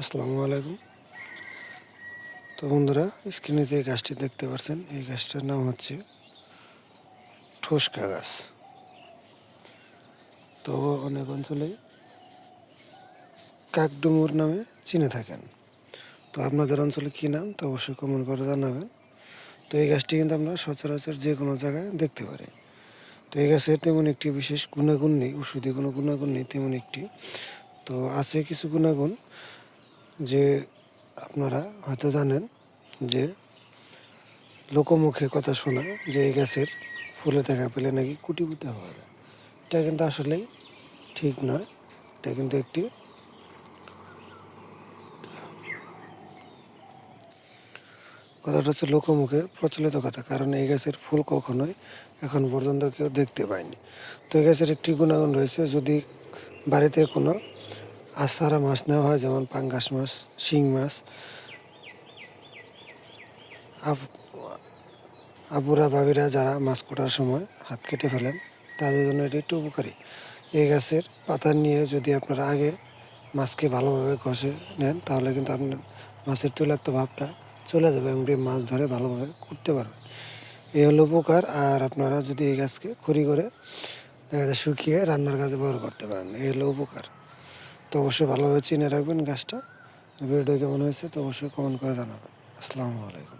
আসসালামু আলাইকুম। তো বন্ধুরা, স্ক্রিনে যে গাছটি দেখতে পাচ্ছেন, এই গাছটার নাম হচ্ছে ঠোসকা গাছ। তো অনেক অঞ্চলে কাকডুমুর নামে চিনে থাকেন। তো আপনাদের অঞ্চলে কী নাম, তো অবশ্যই কমেন্ট করে জানাবেন। তো এই গাছটি কিন্তু আমরা সচরাচর যে কোনো জায়গায় দেখতে পারি। তো এই গাছের তেমন একটি বিশেষ গুণাগুণ নেই ওষুধি কোনো গুণাগুণ নেই, তেমন একটি। তো আছে কিছু গুণাগুণ যে আপনারা হয়তো জানেন যে লোকমুখে কথা শোনা, যে এই গাছের ফুলে দেখা পেলে নাকি কুটিপুতে হওয়া যায়। এটা কিন্তু আসলেই ঠিক নয়। এটা কিন্তু একটি কথাটা হচ্ছে লোকমুখে প্রচলিত কথা, কারণ এই গাছের ফুল কখনোই এখন পর্যন্ত কেউ দেখতে পায়নি। তো এই গাছের একটি গুণাগুণ রয়েছে, যদি বাড়িতে কোনো আসারা মাছ নেওয়া হয়, যেমন পাঙ্গাস মাছ শিং মাছ আবুরা বাবিরা যারা মাছ কাটার সময় হাত কেটে ফেলেন, তাদের জন্য এটি একটু উপকারী। এই গাছের পাতা নিয়ে যদি আপনারা আগে মাছকে ভালোভাবে ঘষে নেন, তাহলে কিন্তু আপনার মাছের তৈলাক্ত ভাবটা চলে যাবে এবং মাছ ধরে ভালোভাবে করতে পারবেন এই হলো উপকার, আর আপনারা যদি এই গাছকে খড়ি করে দেখা যায় শুকিয়ে রান্নার কাজে ব্যবহার করতে পারেন এই হলো উপকার। তো অবশ্যই ভালোভাবে চিনে রাখবেন গাছটা ভিডিওটা কেমন হয়েছে তো অবশ্যই কমেন্ট করে জানাবেন। আসসালামু আলাইকুম।